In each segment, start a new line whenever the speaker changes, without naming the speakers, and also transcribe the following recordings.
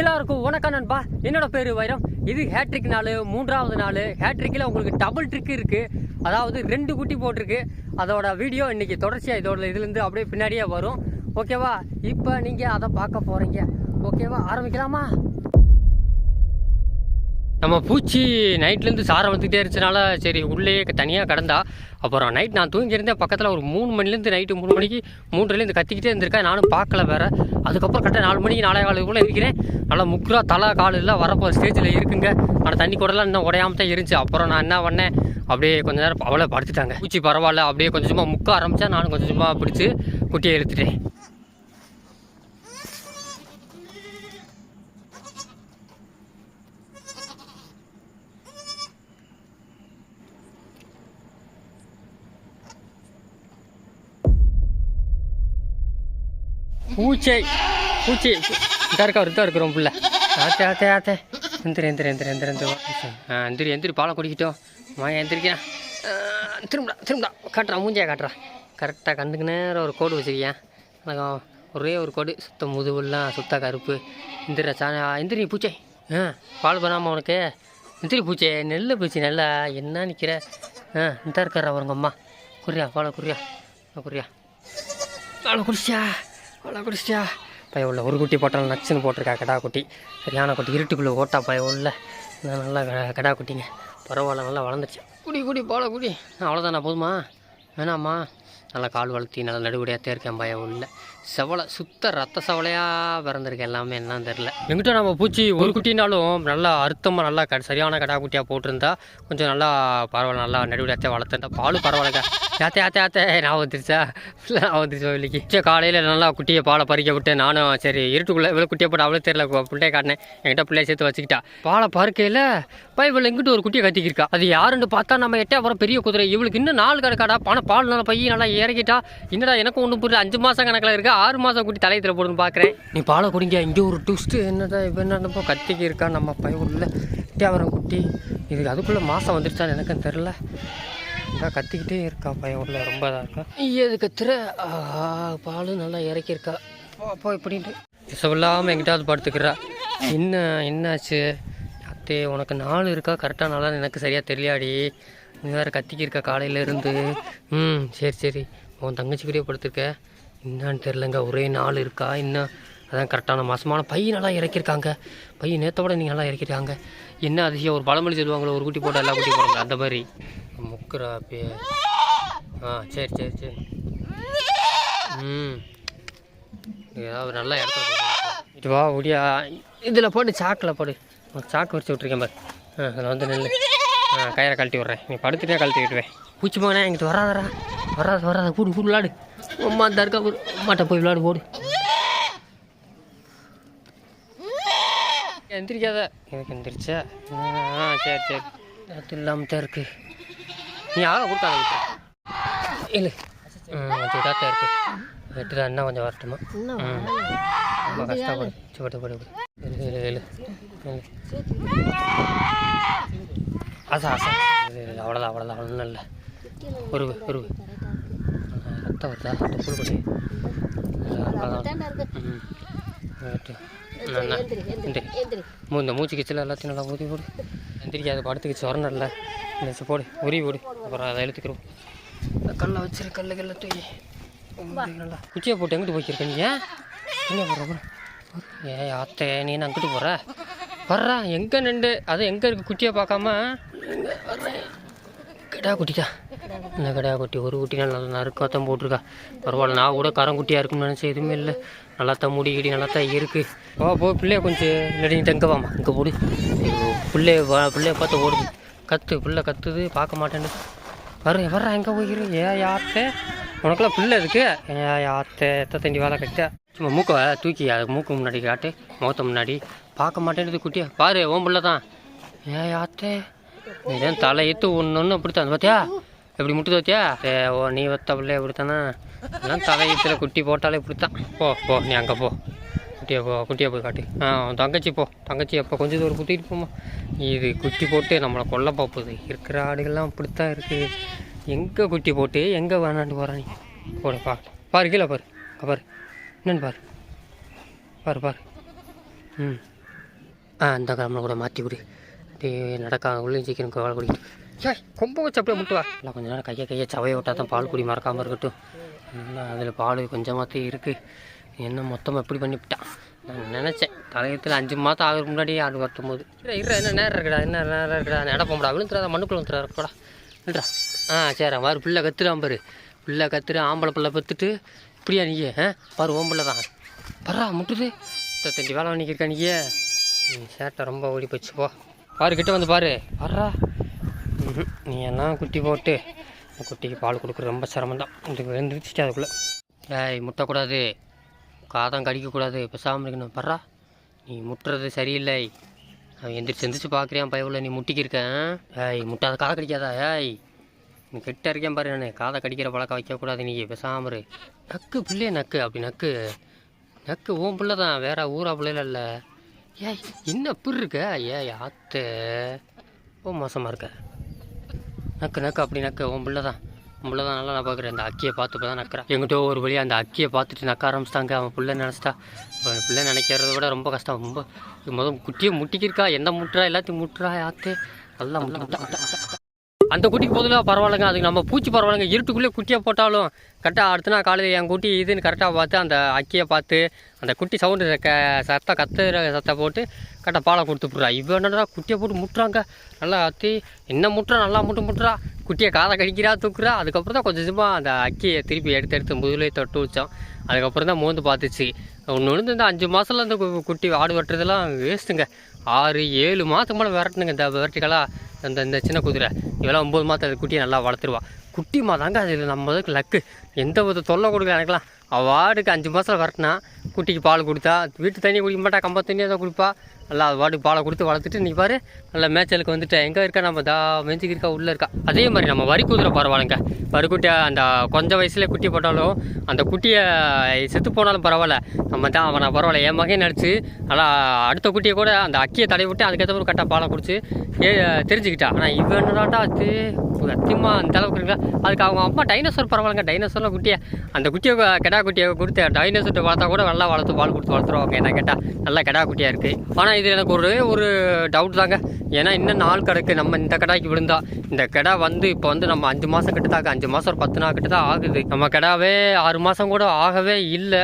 எல்லாருக்கும் வணக்கம் நண்பா. என்னோட பேர் வைரம். இது ஹேட்ரிக் நாள் மூன்றாவது நாள். ஹேட்ரிக்கில் உங்களுக்கு டபுள் ட்ரிக் இருக்குது அதாவது ரெண்டு குட்டி போட்டிருக்கு. அதோட வீடியோ இன்னைக்கு தொடர்ச்சியாக இதோட இதுலேருந்து அப்படியே பின்னாடியே வரும். ஓகேவா இப்போ நீங்கள் அதை பார்க்க போகிறீங்க ஓகேவா ஆரம்பிக்கலாமா? நம்ம பூச்சி நைட்லேருந்து சாரம் வந்துக்கிட்டே இருந்துச்சுனால சரி உள்ளேயே தனியாக கிடந்தா. அப்புறம் நைட் நான் தூங்கியிருந்தேன். பக்கத்தில் ஒரு மூணு மணிலேருந்து நைட்டு மூணு மணிக்கு மூன்றுலேருந்து கத்திக்கிட்டே இருந்திருக்கேன். நானும் பார்க்கல வேறு. அதுக்கப்புறம் கரெக்டாக நாலு மணிக்கு நாளை காலுக்குள்ளே இருக்கிறேன். நல்லா முக்குரா தலை கால் எல்லாம் வரப்போ ஸ்டேஜில் இருக்குங்க. ஆனால் தண்ணி கூடலாம் இன்னும் உடையாம தான் இருந்துச்சு. அப்புறம் நான் என்ன பண்ணேன்? அப்படியே கொஞ்சம் நேரம் அவளை படுத்துட்டாங்க. பூச்சி பரவாயில்ல. அப்படியே கொஞ்சம் சும்மா முக்க ஆரம்பித்தா நானும் கொஞ்சம் சும்மா பிடிச்சி குட்டியை இழுத்துட்டேன். பூச்சை பூச்சி. இதா இருக்கா இதாக இருக்கிறோம் பிள்ள? ஆத்தே ஆத்தே ஆத்தே. எந்திரி எந்திரி எந்திரி எந்திரி எந்திரி. ஆ எந்திரி எந்திரி. பாலை குடிக்கிட்டோம். வாங்க எந்திரிக்கேன் திரும்படா திரும்படா. காட்டுறான் மூஞ்சியா காட்டுறா. கரெக்டாக கண்ணுக்கு நேரம் ஒரு கோடு வச்சுருக்கேன் எனக்கு ஒரே ஒரு கோடு. சுத்த முதுகுலாம் சுத்த கருப்பு. எந்திரி சா எந்திரி பூச்சை. ஆ பால் பண்ணாமல் உனக்கு? எந்திரி பூச்சை. நெல் பூச்சி நல்லா. என்ன நிற்கிற ஆ இந்த இருக்கிற அவருங்க அம்மா. குறியா பாலை குறியா குறியா பாலை குடிச்சியா? அவ்வளோ குடிச்சியா? பைய உள்ள ஒரு குட்டி போட்டாலும் நச்சுன்னு போட்டிருக்கா கடா குட்டி. சரியான குட்டி. இருட்டுக்குள்ளே ஓட்டா பைய உள்ள. நல்லா கடா குட்டிங்க. பரவாயில்ல நல்லா வளர்ந்துச்சு குடி குடி போல குடி. அவ்வளோதானா போதுமா? வேணாம்மா. நல்லா கால் வளர்த்தி நல்லா நடுவுடையாத்தே இருக்கேன் பயம் உள்ள. செவலை சுத்த ரத்த செவலையாக பிறந்திருக்கேன் எல்லாமே என்னன்னு தெரில எங்கிட்ட நம்ம பூச்சி ஒரு குட்டினாலும் நல்லா அறுத்தமாக நல்லா க சரியான கடா குட்டியாக போட்டிருந்தா கொஞ்சம் நல்லா பரவாயில்ல நல்லா நடுவுடையாத்தே வளர்த்துருந்தா பாலும் பரவாயில்லக்கா. ஏத்தே யாத்தே யாத்தே நான் வந்துருச்சா? இல்லை நான் வந்துருச்சா வெளிக்கு சரி காலையில் நல்லா குட்டியை பாலை பறிக்க விட்டு நானும் சரி இருட்டுக்குள்ளே இவ்வளோ குட்டியை போட்டு அவ்வளோ தெரியல பிள்ளைய காட்டினேன். என்கிட்ட பிள்ளைய சேர்த்து வச்சுக்கிட்டா. பாலை பறிக்கையில் இவ்வளோ எங்கிட்ட ஒரு குட்டியை கத்திக்கிருக்கா? அது யாருன்னு பார்த்தா நம்ம எட்டே அப்புறம் பெரிய குதிரை. இவளுக்கு இன்னும் நாலு கிடக்காடா பணம் பால் நல்லா பையன் நல்லா இறக்கிட்டா என்னடா எனக்கும் ஒன்றும் புரியல. அஞ்சு மாதம் கணக்கில் இருக்கா. ஆறு மாதம் குட்டி தலையத்தில் போடுன்னு பார்க்குறேன் நீ பாலை குடிங்க. இங்கே ஒரு ட்விஸ்ட்டு என்னடா இப்போ என்னப்போ கத்திக்கு இருக்கா? நம்ம பையன் எட்டியாவரம் குட்டி. இதுக்கு அதுக்குள்ளே மாதம் வந்துருச்சான்னு எனக்கும் தெரில இந்தா கத்திக்கிட்டே இருக்கா பையன் உள்ள. ரொம்ப இதாக இருக்கா? எது கத்துற ஆஹா பால் நல்லா இறக்கியிருக்கா. அப்போ இப்படின்ட்டு. இல்லாமல் எங்கிட்டாவது படுத்துக்கிறா. என்ன என்னாச்சு? பார்த்து உனக்கு நாள் இருக்கா? கரெக்டாக நாளா எனக்கு சரியாக தெரியாடி. நீ வேறு கத்திக்கிருக்கா காலையிலேருந்து ம் சரி சரி. உன் தங்கச்சிக்கிட்டே படுத்திருக்க. என்னான்னு தெரிலங்க ஒரே நாள் இருக்கா? இன்னும் அதான் கரெக்டான மாதமான பையன் நல்லா இறக்கியிருக்காங்க பையன் நேற்றோட நீங்கள் நல்லா இறக்கிருக்காங்க. என்ன அதிசயம்? ஒரு பழமொழி சொல்லுவாங்களோ ஒரு குட்டி போட்டால் எல்லா குட்டி போடுறாங்க அந்த மாதிரி. முக்குறா அப்பே ஆ சரி சரி சரி. ம். ஏதாவது நல்ல இடத்துல இது வா ஒடியா இதில் போட்டு சாக்கில் போடு. சாக்கு வச்சு விட்ருக்கேன் பாரு. ஆ அதில் வந்து நெல் ஆ கயிறை கழட்டி விட்றேன். நீ படுத்துட்டே கழட்டி விட்டுருவேன் பூச்சி மகனே எங்கிட்ட வராதடா. வராது வராது. கூடு கூடு விளாடு. அம்மா இருக்கா கூடு. அம்மாட்ட போய் விளாடு போடு எந்திரிக்காத. எனக்கு எந்திரிச்சா? ஆ சரி சரி. அது இல்லாமல் தான் இருக்கு. நீ ஆக கொடுத்தாங்க இல்லை கொஞ்சம் இதாக தான் இருக்கு. வெட்டுதா என்ன கொஞ்சம் வரட்டுமா? ம். ரொம்ப கஷ்டப்படு. சரி படு. இல்லை இல்லை ஆசா ஆசா. அவ்வளோதான் அவ்வளோதான் ஒன்றும் இல்லை. ஒரு ஒரு. ரத்தம் வருதா? தொப்புள் கொடி இந்த மூச்சு கிச்சில் எல்லாத்தையும் நல்லா ஊதி போடு எந்திரிக்காது படுத்துக்கு சொரணல்ல இந்த போடு உரி போடு. அப்புறம் அதை இழுத்துக்கிறோம் கல்லை வச்சிரு கல்லு கல்ல தூக்கி. நல்லா குச்சியை போட்டு எங்கிட்டு போய்க்கிருக்க நீ ஏன்? என்ன போடுற ஏ அத்தை நீ அங்கிட்டு போகிற வர்றா எங்கே நின்று அது எங்கே இருக்கு? குட்டியை பார்க்காம? வர்றேன் கடா இந்த கடா குட்டி? ஒரு குட்டி நல்லா நறுக்கத்தான் போட்டிருக்கா. பரவாயில்ல நான் கூட கரங்குட்டியாக இருக்கும்னு நினச்சி எதுவுமே இல்லை. நல்லா தான் முடி கிடி நல்லா தான் இருக்கு. ஓ போ பிள்ளைய கொஞ்சம் இல்லாட்டி நீ தங்க வாமா இங்கே போடு. பிள்ளைய வா பிள்ளைய பார்த்து ஓடுது கத்து பிள்ளை கத்துது பார்க்க மாட்டேன்னு வர வர்றா எங்கே போய்க்கிரு ஏ யார்கிட்ட? உனக்குலாம் பிள்ளை இருக்கு? அத்தை யாத்தே எத்த தண்டி வேலை கட்ட சும்மா மூக்கை தூக்கி அது மூக்கு முன்னாடி காட்டு முகத்த முன்னாடி. பார்க்க மாட்டேன்றது குட்டியா. பாரு ஓன் பிள்ளை தான் ஏ யாத்தே தலை தலையெத்து ஒன்று ஒன்று அப்படித்தான் பார்த்தியா எப்படி முட்டு தோத்தியா ஏ ஓ நீ வத்த பிள்ளை எப்படித்தானா எல்லாம் தலையத்தில் குட்டி போட்டாலே இப்படித்தான். போ போ நீ அங்கே போ. குட்டியை போ குட்டியை போய் காட்டு. ஆ தங்கச்சி போ. தங்கச்சி அப்போ கொஞ்சம் தூரம் கூட்டிகிட்டு போமா இது குட்டி போட்டு நம்மளை கொல்ல போகுது. இருக்கிற ஆடுகள்லாம் அப்படித்தான் இருக்குது எங்கே குட்டி போட்டு எங்கே வேணாண்டு போகிறான் நீ? போடு பாரு பாரு கீழே பாரு. அங்க பாரு. என்னன்னு பாரு. பாரு பாரு. ம். ஆ அந்த கிழமை கூட மாற்றி கொடு. அப்படியே நடக்கா. உள்ளே சீக்கிரம் பால் குடி ஏய் கொம்பை வச்சு அப்படியே முட்டுவா. இல்லை கொஞ்ச நேரம் கையை கையை சவையை விட்டால் தான் பால் குடி மறக்காமல் இருக்கட்டும். நல்லா அதில் பால் கொஞ்சமாகத்தே இருக்குது என்ன மொத்தமாக எப்படி பண்ணிவிட்டான் நான் நினச்சேன். தலையத்தில் அஞ்சு மாதம் ஆகுற முன்னாடி ஆடு வரட்டும் போது. இல்லை இரு என்ன நேரம் இருக்குடா என்ன நேரம் இருக்குடா. நடப்போம்டா விழுந்துடாத மண்ணுக்குள்ள வந்துடுறா இருக்கடா இல்லைடா ஆ சரி பாரு பிள்ளை கத்துறான் பாரு. பிள்ளை கத்துரு ஆம்பளை பிள்ளை பத்துட்டு இப்படியா நீ? ஆ பாரு ஓம் பிள்ளை தான். பரா முட்டுது. தண்டி வேலை பண்ணிக்கிருக்கா நீயே. நீ சேட்டை ரொம்ப ஓடி போச்சு போ. பாரு கிட்ட வந்து பாரு. வர்றா நீ எல்லாம் குட்டி போட்டு குட்டிக்கு பால் கொடுக்குறது ரொம்ப சிரமம் தான். இது எழுந்திரிச்சிட்டு அதுக்குள்ளே. ஏய் முட்டக்கூடாது. காதம் கடிக்கக்கூடாது. பேசாமல் இருக்கணும். பர்றா. நீ முட்டுறது சரியில்லை. அவன் எந்திரிச்சு எந்திரிச்சு பார்க்குறியான் பயவில் நீ முட்டிக்கிருக்கேன் ஏய் முட்டாத காதை கடிக்காதா. ஏய். நீ கிட்ட இருக்கேன் பாரு நான் காதை கடிக்கிற பழக்கம் வைக்கக்கூடாது நீ பேசாமல் இரு. நக்கு பிள்ளையே நக்கு அப்படி நக்கு. நக்கு உன் பிள்ளை தான் வேற ஊரா பிள்ளைல இல்லை. ஏய் என்ன அப்படி இருக்க? ஏய் ஆத்து. ஓ மோசமாக இருக்க. நக்கு நக்கு அப்படி நக்கு உன் பிள்ளை தான். உன் பிள்ளை தான் நல்லா நான் பார்க்குறேன் அந்த அக்கியை பார்த்து இப்போ தான் நக்கிறேன் எங்கிட்ட ஒரு வழியாக அந்த அக்கியை பார்த்துட்டு நக்க ஆரம்பிச்சிட்டாங்க. அவன் பிள்ளை நினச்சிட்டா. அவன் பிள்ளை நினைக்கிறத விட ரொம்ப கஷ்டம். ரொம்ப இது முதல் குட்டியை முட்டிக்கிருக்கா. எந்த முட்டுறா? எல்லாத்தையும் முட்டுறா ஆத்து. நல்லா முட்டா முட்டா அந்த குட்டிக்கு பொதுவாக பரவாயில்லைங்க. அதுக்கு நம்ம பூச்சி பரவாயில்லைங்க. இருட்டுக்குள்ளே குட்டியை போட்டாலும் கரெக்டாக அடுத்த நாள் காலையில் என் குட்டி இதுன்னு கரெக்டாக பார்த்து அந்த அக்கியை பார்த்து அந்த குட்டி சவுண்டு க சத்த கத்துற சத்தை போட்டு கரெக்டாக பாலை கொடுத்துட்றா இவன் என்னடா குட்டியை போட்டு முட்டுறாங்க? நல்லா அத்தி என்ன முட்டுறா? நல்லா முட்டு முட்டுறா. குட்டியை காதை கடிக்கிறா தூக்குறா. அதுக்கப்புறம் தான் கொஞ்சம் கொஞ்சமாக அந்த அக்கியை திருப்பி எடுத்து எடுத்து முதலே தொட்டு வச்சோம். அதுக்கப்புறம் தான் மோந்து பார்த்துச்சு. ஒன்று ஒன்று இந்த அஞ்சு மாதத்தில் இந்த கு- குட்டி ஆடு வெட்டுறதெல்லாம் வேஸ்ட்டுங்க ஆறு ஏழு மாதம் மேலே விரட்டுனுங்க இந்த வெர்டிக்கலாக அந்த இந்த சின்ன குதிரை. இவெல்லாம் ஒம்பது மாதம் அது குட்டியை நல்லா வளர்த்துருவா. குட்டி மாதாங்க அது நம்மளுக்கு லக்கு. எந்த வித தொல்லை கொடுக்கல எனக்குலாம் அவார்டுக்கு அஞ்சு மாதத்தில் விரட்டினா குட்டிக்கு பால் கொடுத்தா வீட்டு தண்ணி குடிக்க மாட்டா கம்ப தண்ணியாக தான் குடிப்பா. நல்லா அது பாட்டுக்கு பாலை கொடுத்து வளர்த்துட்டு நீ பாரு நல்லா மேய்ச்சலுக்கு வந்துட்டு. எங்கே இருக்கா நம்ம? தா மெஞ்சுக்கு இருக்கா உள்ளே இருக்கா? அதே மாதிரி நம்ம வரி குதிரை பரவாயில்லைங்க. வரிக்குட்டியை அந்த கொஞ்சம் வயசுல குட்டி போட்டாலும் அந்த குட்டியை செத்து போனாலும் பரவாயில்ல. நம்ம தான் அவனை பரவாயில்ல. என் மகன் நடிச்சு நல்லா அடுத்த குட்டியை கூட அந்த அக்கியை தடவி விட்டு அதுக்கேற்ற ஒரு கரெக்டாக பாலை குடிச்சு ஏ தெரிஞ்சுக்கிட்டா. ஆனால் இவன் என்னடாட்டா அது சத்தியமாக அந்த அளவுக்கு இருக்கா? அதுக்கு அவங்க அம்மா டைனோசர் பரவாயில்லைங்க. டைனோசர்லாம் குட்டியை அந்த குட்டியை கெடா குட்டியை கொடுத்து டைனோசர்ட்டு வளர்த்தா கூட நல்லா வளர்த்து பால் கொடுத்து வளர்த்துருவாங்க. என்ன கேட்டால் நல்லா கெடா குட்டியாக இருக்குது ஆனால் இது எனக்கு ஒரு ஒரு டவுட் தாங்க. ஏன்னா இன்னும் நாள் கிடக்கு. நம்ம இந்த கடாய்க்கு விழுந்தா. இந்த கிடா வந்து இப்போ வந்து நம்ம அஞ்சு மாதம் கிட்ட தான் அஞ்சு மாதம் ஒரு பத்து நாள் கிட்ட தான் ஆகுது. நம்ம கிடாவே ஆறு மாதம் கூட ஆகவே இல்லை.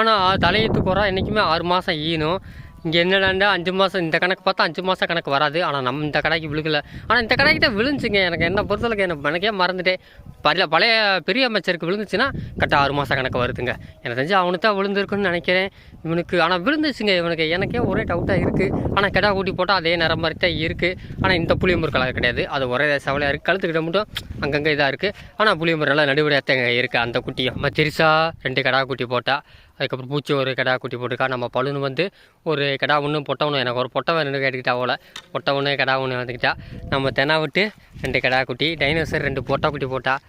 ஆனால் தலையத்து வரா என்றைக்குமே ஆறு மாதம் ஈனும். இங்கே என்னடாண்டா அஞ்சு மாதம் இந்த கணக்கு பார்த்தா அஞ்சு மாதம் கணக்கு வராது. ஆனால் நம்ம இந்த கடைக்கு விழுகலை. ஆனால் இந்த கடைக்கிட்ட விழுந்துச்சுங்க. எனக்கு என்ன பொறுத்தளவுக்கு எனக்கு எனக்கே மறந்துட்டேன். பழைய பழைய பெரிய அமைச்சருக்கு விழுந்துச்சுன்னா கரெக்டாக ஆறு மாதம் கணக்கு வருதுங்க. எனக்கு தெரிஞ்சு அவனுக்கு தான் விழுந்திருக்குன்னு நினைக்கிறேன். இவனுக்கு ஆனால் விழுந்துச்சுங்க இவனுக்கு. எனக்கே ஒரே டவுட்டாக இருக்குது ஆனால் கிடா கூட்டி போட்டால் அதே நேரம் மாதிரி தான் இருக்குது ஆனால் இந்த புளியம்பூர் கலர் கிடையாது. அது ஒரே சவலையாக இருக்குது கழுத்துக்கிட்ட மட்டும் அங்கங்கே இதாக இருக்குது ஆனால் புளியம்பூர் நல்லா நடுவடையாத்தங்க இருக்குது அந்த குட்டியும். நம்ம தெரிசா ரெண்டு கடா குட்டி போட்டால் அதுக்கப்புறம் பூச்சி ஒரு கடா குட்டி போட்டுக்கா. நம்ம பழுனு வந்து ஒரு கடா ஒன்று பொட்டை ஒன்று எனக்கு ஒரு பொட்டை ரெண்டு கேட்டுக்கிட்டா போல. பொட்டை ஒன்று கடா ஒன்று வந்துக்கிட்டா. நம்ம தெனா விட்டு ரெண்டு கடா குட்டி டைனோசர் ரெண்டு பொட்டை குட்டி போட்டால்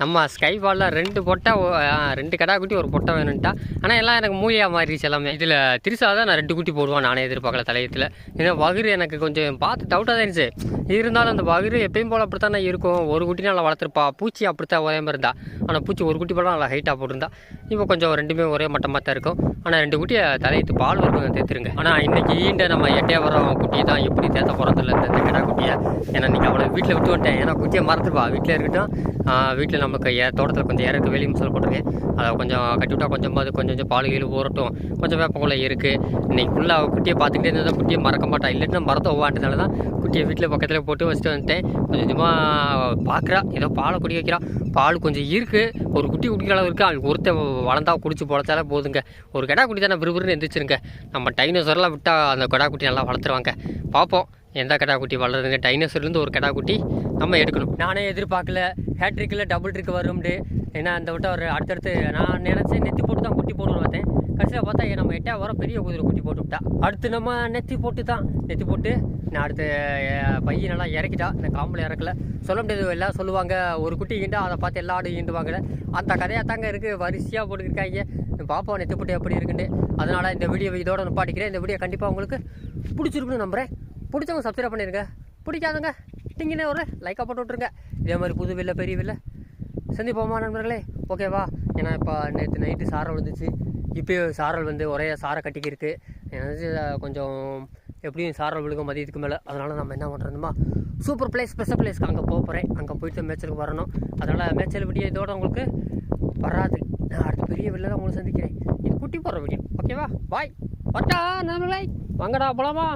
நம்ம ஸ்கை ஃபாலில் ரெண்டு பொட்டை ரெண்டு கடா குட்டி ஒரு பொட்டை வேணும்ட்டா. ஆனால் எல்லாம் எனக்கு மூலியாக மாறிடுச்சு எல்லாமே. இதில் திருசா தான் நான் ரெண்டு குட்டி போடுவான் நானே எதிர்பார்க்கல தலையத்தில் ஏன்னா பகிர் எனக்கு கொஞ்சம் பார்த்து டவுட்டாக தான் இருந்துச்சு. இருந்தாலும் அந்த பகிர் எப்பயும் போல் அப்படித்தானே இருக்கும். ஒரு குட்டி நல்லா வளர்த்துருப்பா. பூச்சி அப்படித்தான் ஒரே மாதிரி இருந்தா. ஆனால் பூச்சி ஒரு குட்டி போல நல்லா ஹைட்டாக போட்டிருந்தா. இப்போ கொஞ்சம் ரெண்டுமே ஒரே மட்டமாக தான் இருக்கும். ஆனால் ரெண்டு குட்டியை தலையத்து பால் வரும் தேத்துருங்க ஆனால் இன்றைக்கி ஈண்ட நம்ம எட்டையாவரம் குட்டியை தான் எப்படி தேத்த போகிறதில்ல இந்த கடா குட்டியை. ஏன்னா இன்னைக்கு அவளை வீட்டில் விட்டு வந்துட்டேன். ஏன்னா குட்டியை மறந்துருப்பா வீட்டில் இருக்கட்டும் வீட்டில் நமக்கு ஏ தோட்டத்தில் கொஞ்சம் இறக்கு வெளி மசாலா போட்டிருக்கேன் அதை கொஞ்சம் கட்டிவிட்டா கொஞ்சம் அது கொஞ்சம் கொஞ்சம் பால் கீழே ஊறட்டும். கொஞ்சம் வேப்பக்குள்ள இருக்குது இன்றைக்கி ஃபுல்லாக குட்டியை பார்த்துக்கிட்டே இருந்தால் குட்டியை மறக்க மாட்டா. இல்லைன்னா மரத்தை ஒவ்வாண்டதுனால தான் குட்டியை வீட்டில் பக்கத்தில் போட்டு வச்சுட்டு வந்துட்டேன். கொஞ்சம் கொஞ்சமாக பார்க்குறா ஏதோ பாலை குடி வைக்கிறா. பால் கொஞ்சம் இருக்குது ஒரு குட்டி குடிக்கிற அளவு இருக்குது அவளுக்கு ஒருத்தன் வளர்ந்தா குடிச்சு பொழைச்சாலே போதுங்க. ஒரு கிடா குட்டி தானே விறுவிறுன்னு எந்திரிச்சிருங்க. நம்ம டைனோசர்லாம் விட்டால் அந்த கிடா குட்டி நல்லா வளர்த்துருவாங்க. பார்ப்போம். எந்த கிடா குட்டி வளருதுங்க டைனோசர்லேருந்து ஒரு கிடா குட்டி நம்ம எடுக்கணும். நானே எதிர்பார்க்கல. ஹேட்ரிக்கில் டபுள் ட்ரிக் வரும்டு. ஏன்னா அந்த விட்ட ஒரு அடுத்தடுத்து நான் நினச்சேன் நெத்தி போட்டு தான் குட்டி போடுன்னு பார்த்தேன். கடைசியில் பார்த்தா நம்ம எட்டா வர பெரிய குதிரை குட்டி போட்டு விட்டா. அடுத்து நம்ம நெத்தி போட்டு தான். நெத்தி போட்டு நான் அடுத்து பையன் நல்லா இறக்கிட்டா. இந்த காம்பில் இறக்கல. சொல்ல முடியாது எல்லாம் சொல்லுவாங்க. ஒரு குட்டி ஈண்டா அதை பார்த்து எல்லா ஆடும் ஈண்டுவாங்க அந்த கதையாக தாங்க இருக்குது வரிசையாக போட்டுருக்காங்க பாப்பா நெத்தி போட்டு எப்படி இருக்குன்னு அதனால் இந்த வீடியோ இதோட நிப்பாட்டிக்கிறேன். இந்த வீடியோ கண்டிப்பாக உங்களுக்கு பிடிச்சிருக்குன்னு நம்புகிறேன் பிடிச்சவங்க சப்ஸ்கிரைப் பண்ணிடுங்க பிடிக்காதவங்க நீங்களே ஒரு லைக்காக போட்டு விட்ருங்க இதே மாதிரி புது வில்ல பெரிய வில்ல சந்திப்போமா நண்பர்களே? ஓகேவா ஏன்னா இப்போ நேற்று நைட்டு சாரல் வந்துச்சு. இப்போயே சாரல் வந்து ஒரே சாரை கட்டிக்கிருக்கு. எனக்கு கொஞ்சம் எப்படியும் சாரல் விழுகும் மதியத்துக்கு மேலே. அதனால் நம்ம என்ன பண்ணுறோம்மா சூப்பர் பிளேஸ் ஸ்பெஷல் பிளேஸ்க்கு அங்கே போகிறேன் அங்கே போயிட்டு மேச்சலுக்கு வரணும். அதனால் மேச்சல் வீடியோ இதோட உங்களுக்கு வராது. நான் அடுத்த பெரிய வெளில தான் உங்களை சந்திக்கிறேன். இது குட்டி போடுற வீடியோ ஓகேவா பாய் வட்டா நண்பர்களே? வாங்கடா போலாமா?